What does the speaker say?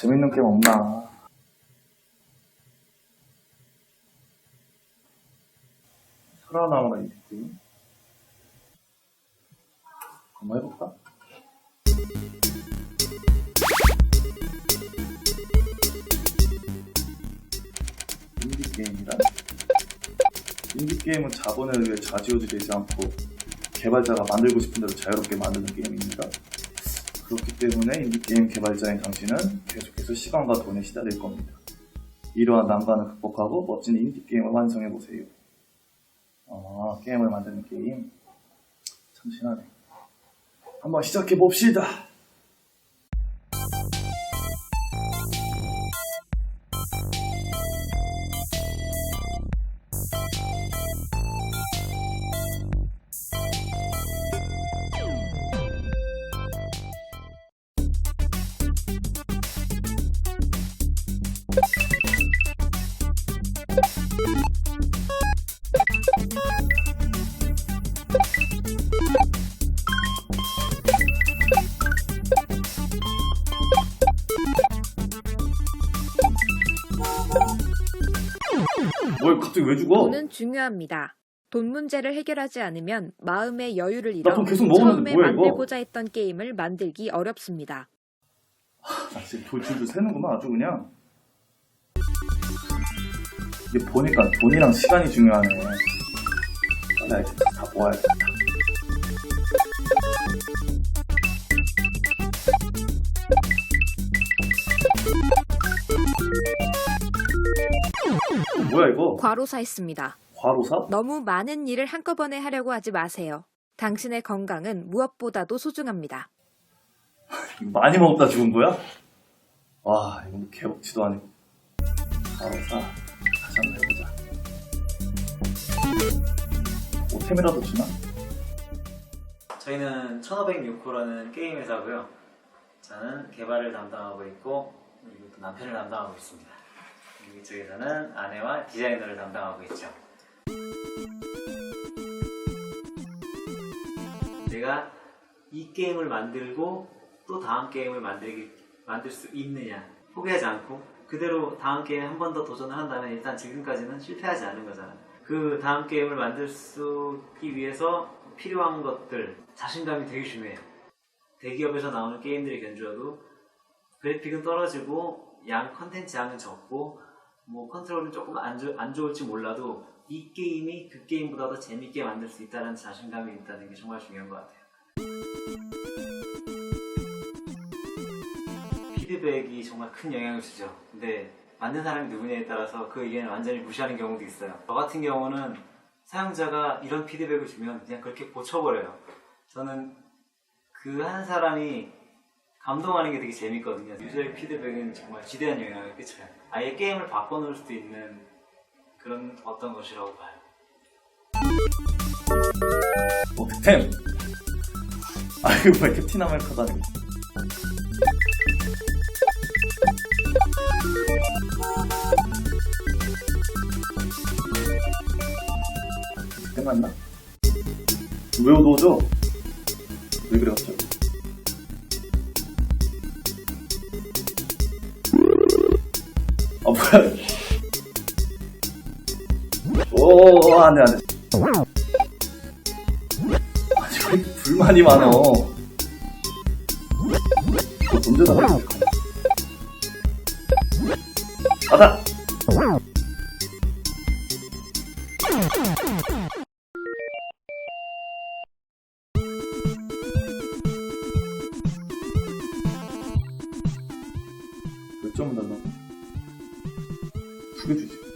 재밌는 게임 없나? 살아남아라, 이 게임. 한번 해볼까? 인디 게임이란? 인디 게임은 자본에 의해 좌지우지되지 않고 개발자가 만들고 싶은 대로 자유롭게 만드는 게임입니다. 그렇기 때문에 인디게임 개발자인 당신은 계속해서 시간과 돈에 시달릴 겁니다. 이러한 난관을 극복하고 멋진 인디게임을 완성해보세요. 아, 게임을 만드는 게임? 참신하네. 한번 시작해봅시다! 뭘 갑자기 왜 죽어? 돈은 중요합니다. 돈 문제를 해결하지 않으면 마음의 여유를 나 잃어 돈 계속 먹었는데 처음에 뭐야, 이거? 만들고자 했던 게임을 만들기 어렵습니다. 나 지금 돌 줄줄 새는구만 아주 그냥 이게 보니까 돈이랑 시간이 중요하네 빨리 아이템 다 모아야겠다 어, 뭐야 이거 과로사했습니다. 과로사? 너무 많은 일을 한꺼번에 하려고 하지 마세요. 당신의 건강은 무엇보다도 소중합니다. 많이 먹다 죽은 거야? 와 이거 뭐 개업치도 아니고 과로사 한번 해보자 오템이라도 주나? 저희는 1506호라는 게임 회사고요. 저는 개발을 담당하고 있고 그리고 또 남편을 담당하고 있습니다. 이쪽에서는 아내와 디자이너를 담당하고 있죠. 내가 이 게임을 만들고 또 다음 게임을 만들기, 만들 수 있느냐 포기하지 않고 그대로 다음 게임에 한번 더 도전을 한다면 일단 지금까지는 실패하지 않은 거잖아요. 그 다음 게임을 만들 수기 위해서 필요한 것들 자신감이 되게 중요해요. 대기업에서 나오는 게임들이 견주어도 그래픽은 떨어지고 양 컨텐츠 양은 적고 뭐 컨트롤은 조금 안, 좋- 안 좋을지 몰라도 이 게임이 그 게임보다 더 재밌게 만들 수 있다는 자신감이 있다는 게 정말 중요한 것 같아요. 피드백이 정말 큰 영향을 주죠. 근데 만든 사람이 누구냐에 따라서 그 의견을 완전히 무시하는 경우도 있어요. 저 같은 경우는 사용자가 이런 피드백을 주면 그냥 그렇게 고쳐버려요. 저는 그 한 사람이 감동하는 게 되게 재밌거든요. 유저의 피드백은 정말 지대한 영향을 끼쳐요. 아예 게임을 바꿔놓을 수도 있는 그런 어떤 것이라고 봐요. 오템 아 이거 왜 캡틴 아메리카도 아니 고 끝났나? 왜 어두워져? 왜 그래 갑자기? 아 뭐야 오 안돼 안돼 아니 왜 불만이 많어 어, 언제 나가 가자 점을 달라고? 두개 주지